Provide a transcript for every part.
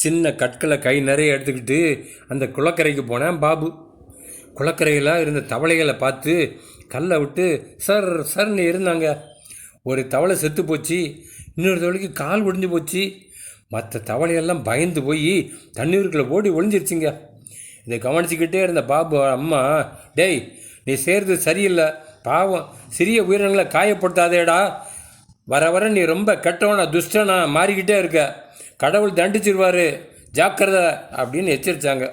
சின்ன கற்களை கை நிறைய எடுத்துக்கிட்டு அந்த குளக்கரைக்கு போனேன் பாபு. குளக்கரையில் இருந்த தவளைகளை பார்த்து கல்லை விட்டு சர் சர்னு இருந்தாங்க. ஒரு தவளை செத்து போச்சு இன்னொரு தவளைக்கு கால் ஒடிஞ்சு போச்சு. மற்ற தவளையெல்லாம் பயந்து போய் தண்ணீருக்குள்ளே ஓடி ஒளிஞ்சிருச்சுங்க. இதை கவனிச்சுக்கிட்டே இருந்த பாபு அம்மா டேய் நீ செய்கிறது சரியில்லை. பாவம் சிறிய உயிரினங்களை காயப்படுத்தாதேடா. வர வர நீ ரொம்ப கெட்டவனா துஷ்டனா மாறிக்கிட்டே இருக்க. கடவுள் தண்டிச்சிருவார். ஜாக்கிரதை அப்படின்னு எச்சரித்தாங்க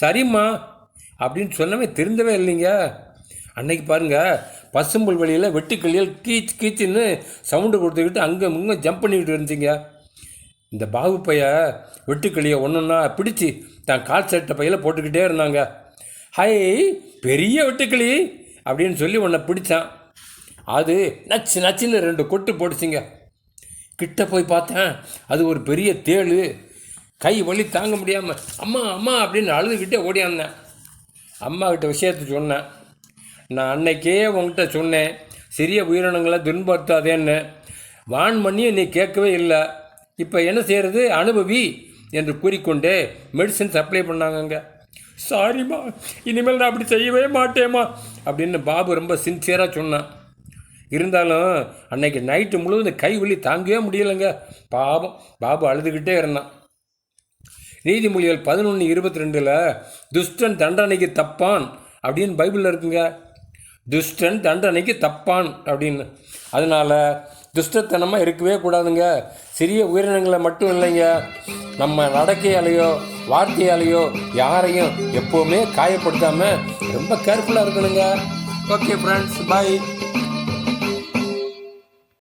சரிம்மா அப்படின்னு சொன்னவன் திருந்தவே இல்லைங்க. அன்னைக்கு பாருங்க பசும்புல் வழியில் வெட்டுக்கிளியில் கீச் கீச்சுன்னு சவுண்டு கொடுத்துக்கிட்டு அங்கே இங்கே ஜம்ப் பண்ணிக்கிட்டு இருந்துச்சிங்க. இந்த பாபு பைய வெட்டுக்கிளியை ஒன்றுன்னா பிடிச்சி தான் கால் சட்டை பையில் போட்டுக்கிட்டே இருந்தாங்க. ஹை பெரிய வெட்டுக்கிளி அப்படின்னு சொல்லி உன்னை பிடிச்சான். அது நச்சு நச்சுன்னு ரெண்டு கொட்டு போட்டுச்சிங்க கிட்ட போய் பார்த்தேன் அது ஒரு பெரிய தேள். கை வலி தாங்க முடியாமல் அம்மா அம்மா அப்படின்னு அழுதுகிட்டே ஓடியாந்தேன். அம்மாக்கிட்ட விஷயத்த சொன்னேன். நான் அன்னைக்கே உங்ககிட்ட சொன்னேன் சிறிய உயிரினங்களை துன்படுத்தாதேன்னு வான் பண்ணியே நீ கேட்கவே இல்லை. இப்போ என்ன செய்கிறது அனுபவி என்று கூறிக்கொண்டே மெடிசன் சப்ளை பண்ணாங்கங்க. சாரிம்மா இனிமேல் நான் அப்படி செய்யவே மாட்டேம்மா அப்படின்னு பாபு ரொம்ப சின்சியராக சொன்னான். இருந்தாலும் அன்னைக்கு நைட்டு முழுவதும் இந்த கை வலி தாங்கவே முடியலைங்க. பாவம். பாபு அழுதுகிட்டே இருந்தான். நீதிமொழிகள் பதினொன்று இருபத்தி ரெண்டில் துஷ்டன் தண்டனைக்கு தப்பான் அப்படின்னு பைபிளில் இருக்குங்க. துஷ்டன் தண்டனைக்கு தப்பான் அப்படின்னு. அதனால் துஷ்டத்தனமாக இருக்கவே கூடாதுங்க. சிறிய உயிரினங்களை மட்டும் இல்லைங்க. நம்ம நடக்கையாலேயோ வார்த்தையாலேயோ யாரையும் எப்போவுமே காயப்படுத்தாமல் ரொம்ப கேர்ஃபுல்லாக இருக்கணுங்க. Okay friends bye